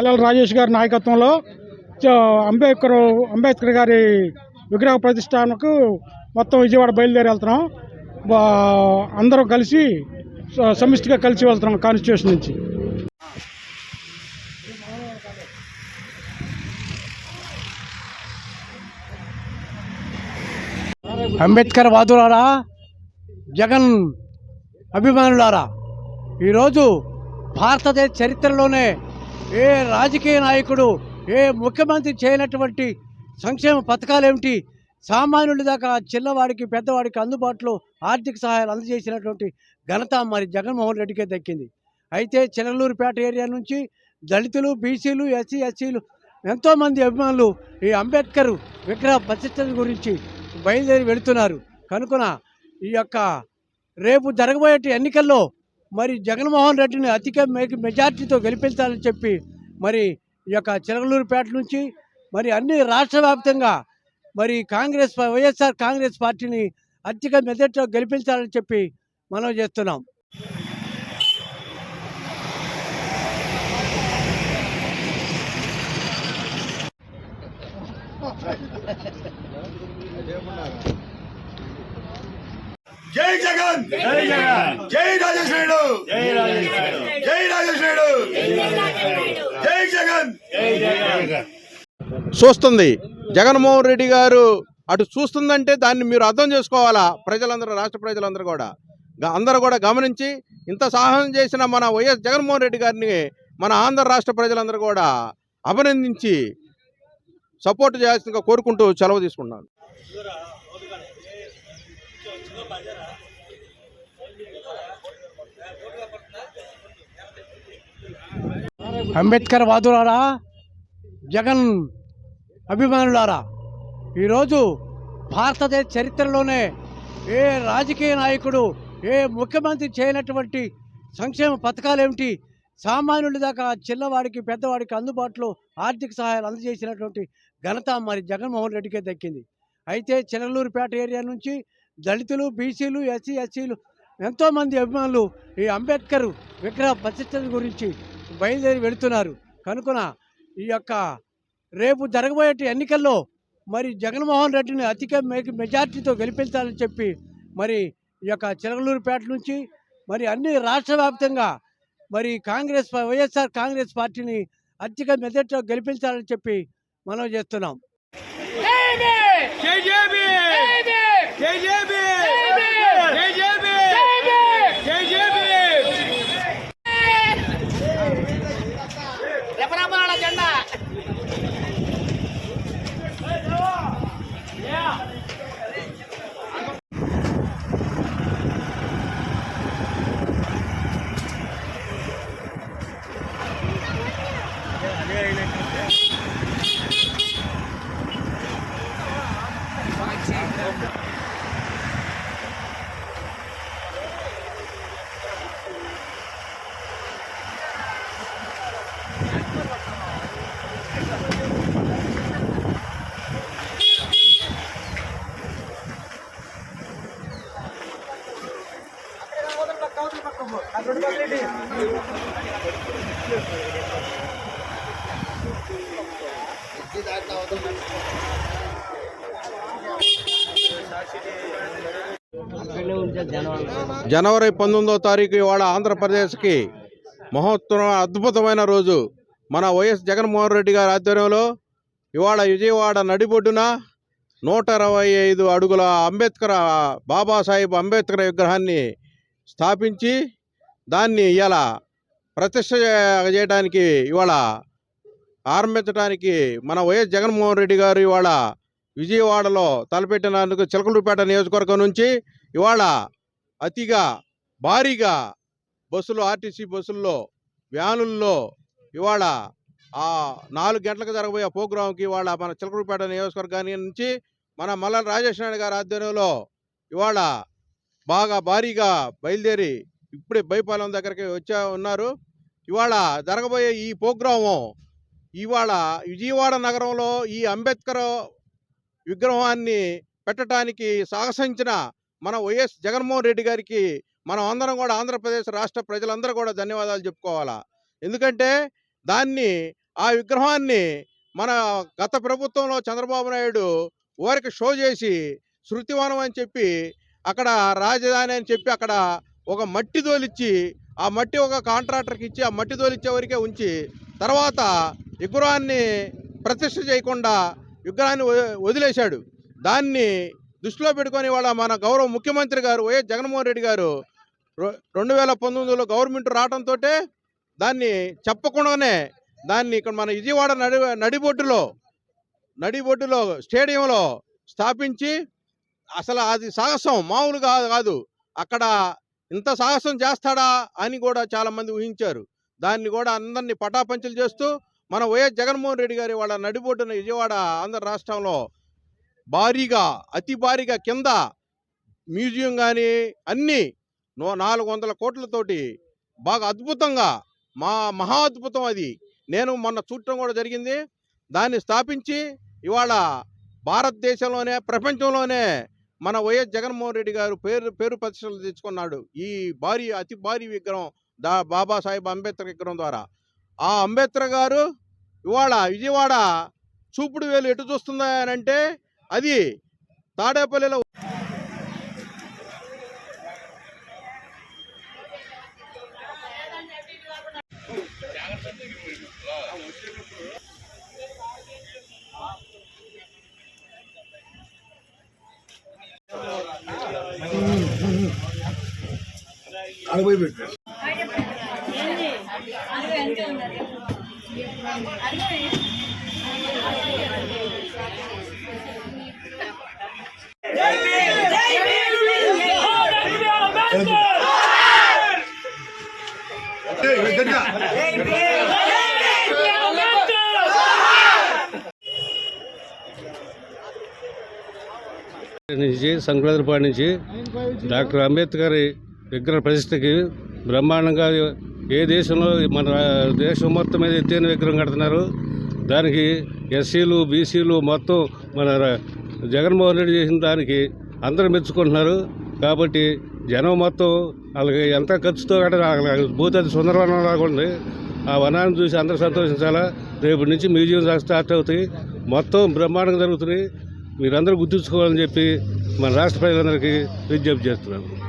అల్లల రాజేష్ గారి నాయకత్వంలో అంబేద్కర్ అంబేద్కర్ గారి విగ్రహ ప్రతిష్టానకు మొత్తం విజయవాడ బయలుదేరి వెళ్తున్నాం. అందరం కలిసి సమిష్టిగా కలిసి వెళ్తున్నాం కాన్స్టిట్యూషన్ నుంచి. అంబేద్కర్ వాదులారా జగన్ అభిమానులారా ఈరోజు భారతదేశ చరిత్రలోనే ఏ రాజకీయ నాయకుడు ఏ ముఖ్యమంత్రి చేయనటువంటి సంక్షేమ పథకాలు ఏమిటి సామాన్యుడి దాకా చిన్నవాడికి పెద్దవాడికి అందుబాటులో ఆర్థిక సహాయాలు అందజేసినటువంటి ఘనత మరి జగన్మోహన్ రెడ్డికే దక్కింది. అయితే చిన్నలూరుపేట ఏరియా నుంచి దళితులు బీసీలు ఎస్సీ ఎస్సీలు ఎంతోమంది అభిమానులు ఈ అంబేద్కర్ విగ్రహ ప్రతిష్ట గురించి బయలుదేరి వెళుతున్నారు. కనుక ఈ యొక్క రేపు జరగబోయే ఎన్నికల్లో మరి జగన్మోహన్ రెడ్డిని అధిక మెజార్టీతో గెలిపించాలని చెప్పి మరి ఈ యొక్క చిలకలూరుపేట నుంచి మరి అన్ని రాష్ట్ర వ్యాప్తంగా మరి కాంగ్రెస్ వైఎస్ఆర్ కాంగ్రెస్ పార్టీని అధిక మెజార్టీతో గెలిపించాలని చెప్పి మనం చేస్తున్నాం. జై జగన్! జై జగన్! జై రాజేష్ నాయుడు జై రాజేష్ నాయుడు జై రాజేష్ నాయుడు జై జగన్! చూస్తుంది. జగన్మోహన్ రెడ్డి గారు అటు చూస్తుందంటే దాన్ని మీరు అర్థం చేసుకోవాలా? ప్రజలందరూ రాష్ట్ర ప్రజలందరూ కూడా. అందరూ కూడా గమనించి ఇంత సాహసం చేసిన మన వైఎస్ జగన్మోహన్ రెడ్డి గారిని మన ఆంధ్ర రాష్ట్ర ప్రజలందరూ కూడా అభినందించి సపోర్ట్ చేయాల్సిందిగా కోరుకుంటూ సెలవు తీసుకున్నాను అంబేద్కర్ వాదులారా జగన్ అభిమానులారా ఈరోజు భారతదేశ చరిత్రలోనే ఏ రాజకీయ నాయకుడు ఏ ముఖ్యమంత్రి చేయనటువంటి సంక్షేమ పథకాలు ఏమిటి సామాన్యుడి దాకా చిన్నవాడికి పెద్దవాడికి అందుబాటులో ఆర్థిక సహాయాలు అందజేసినటువంటి ఘనత మరి జగన్మోహన్ రెడ్డికే దక్కింది. అయితే చిరలూరుపేట ఏరియా నుంచి దళితులు బీసీలు ఎస్సీ ఎస్సీలు ఎంతోమంది అభిమానులు ఈ అంబేద్కర్ విగ్రహ ప్రతిష్ట గురించి బయలుదేరి వెళుతున్నారు. కనుక ఈ యొక్క రేపు జరగబోయే ఎన్నికల్లో మరి జగన్మోహన్ రెడ్డిని అధిక మె- మెజార్టీతో గెలిపించాలని చెప్పి మరి ఈ యొక్క చిలకలూరుపేట నుంచి మరి అన్ని రాష్ట్ర వ్యాప్తంగా మరి కాంగ్రెస్ వైఎస్ఆర్ కాంగ్రెస్ పార్టీని అధిక మెజార్టీతో గెలిపించాలని చెప్పి మనం చేస్తున్నాం. రెపరెపలాడ జనవరి పంతొమ్మిదో తారీఖు ఇవాళ ఆంధ్రప్రదేశ్కి మహోత్తర అద్భుతమైన రోజు. మన వైఎస్ జగన్మోహన్ రెడ్డి గారి ఆధ్వర్యంలో ఇవాళ విజయవాడ నడిబొడ్డున నూట ఇరవై ఐదు అడుగుల అంబేద్కర్ బాబాసాహెబ్ అంబేద్కర్ విగ్రహాన్ని స్థాపించి దాన్ని ఇలా ప్రతిష్ట చేయడానికి ఇవాళ ఆరంభించడానికి మన వైఎస్ జగన్మోహన్ రెడ్డి గారు ఇవాళ విజయవాడలో తలపెట్టినందుకు చిలకలూరుపేట నియోజకవర్గం నుంచి ఇవాళ అతిగా భారీగా బస్సులు ఆర్టీసీ బస్సుల్లో వ్యానుల్లో ఇవాళ ఆ నాలుగు గంటలకు జరగబోయే ప్రోగ్రాంకి ఇవాళ మన చిలకలూరుపేట నియోజకవర్గాన్ని నుంచి మన మల్లెల రాజేష్ నాయుడు గారి ఆధ్వర్యంలో ఇవాళ బాగా భారీగా బయలుదేరి ఇప్పుడే బైపాలెం దగ్గరికి వచ్చా ఉన్నారు. ఇవాళ జరగబోయే ఈ ప్రోగ్రాము ఇవాళ విజయవాడ నగరంలో ఈ అంబేద్కర్ విగ్రహాన్ని పెట్టడానికి సాహసించిన మన వైఎస్ జగన్మోహన్ రెడ్డి గారికి మనం అందరం కూడా ఆంధ్రప్రదేశ్ రాష్ట్ర ప్రజలందరూ కూడా ధన్యవాదాలు చెప్పుకోవాలా. ఎందుకంటే దాన్ని ఆ విగ్రహాన్ని మన గత ప్రభుత్వంలో చంద్రబాబు నాయుడు ఊరికి షో చేసి శృతివనం అని చెప్పి అక్కడ రాజధాని అని చెప్పి అక్కడ ఒక మట్టి తోలిచ్చి ఆ మట్టి ఒక కాంట్రాక్టర్కి ఇచ్చి ఆ మట్టి తోలిచ్చే వరకే ఉంచి తర్వాత విగ్రహాన్ని ప్రతిష్ఠ చేయకుండా విగ్రహాన్ని వదిలేశాడు. దాన్ని దృష్టిలో పెట్టుకొని వాళ్ళ మన గౌరవ ముఖ్యమంత్రి గారు వైఎస్ జగన్మోహన్ రెడ్డి గారు రెండు వేల పంతొమ్మిదిలో గవర్నమెంట్ రావడంతో దాన్ని చెప్పకుండానే దాన్ని ఇక్కడ మన విజయవాడ నడి నడిబొడ్డులో నడిబొడ్డులో స్టేడియంలో స్థాపించి అసలు అది సాహసం మామూలుగా కాదు. అక్కడ ఇంత సాహసం చేస్తాడా అని కూడా చాలా మంది ఊహించారు. దాన్ని కూడా అందరినీ పటాపంచలు చేస్తూ మన వైఎస్ జగన్మోహన్ రెడ్డి గారి వాళ్ళ నడిబొడ్డున విజయవాడ ఆంధ్ర రాష్ట్రంలో భారీగా అతి భారీగా కింద మ్యూజియం కానీ అన్నీ నాలుగు వందల కోట్లతోటి బాగా అద్భుతంగా మా మహా అద్భుతం అది. నేను మొన్న చూడటం కూడా జరిగింది. దాన్ని స్థాపించి ఇవాళ భారతదేశంలోనే ప్రపంచంలోనే మన వైఎస్ జగన్మోహన్ రెడ్డి గారు పేరు పేరు ప్రతిష్టలు తెచ్చుకున్నాడు. ఈ భారీ అతి భారీ విగ్రహం దా బాబాసాహెబ్ అంబేద్కర్ విగ్రహం ద్వారా. ఆ అంబేద్కర్ గారు ఇవాళ విజయవాడ చూపుడు వేలు ఎటు చూస్తుందా అని అంటే అది తాడేపల్లిలో అడగపోయి పెట్టారు నుంచి సంక్రాంతిపాటి నుంచి డాక్టర్ అంబేద్కర్ విగ్రహ ప్రతిష్టకి బ్రహ్మాండంగా ఏ దేశంలో మన దేశం మొత్తం మీద ఎత్తైన విగ్రహం కడుతున్నారు. దానికి ఎస్సీలు బీసీలు మొత్తం మన జగన్మోహన్ రెడ్డి చేసిన దానికి అందరూ మెచ్చుకుంటున్నారు. కాబట్టి జనం మొత్తం వాళ్ళకి ఎంత ఖర్చుతో కట్ట భూతది సుందరవనం రాకుండా ఉంది. ఆ వనాన్ని చూసి అందరూ సంతోషించాలా? రేపు నుంచి మ్యూజియం స్టార్ట్ అవుతాయి. మొత్తం బ్రహ్మాండంగా జరుగుతున్నాయి. మీరందరూ గుర్తుంచుకోవాలని చెప్పి మన రాష్ట్ర ప్రజలందరికీ విజ్ఞప్తి చేస్తున్నాను.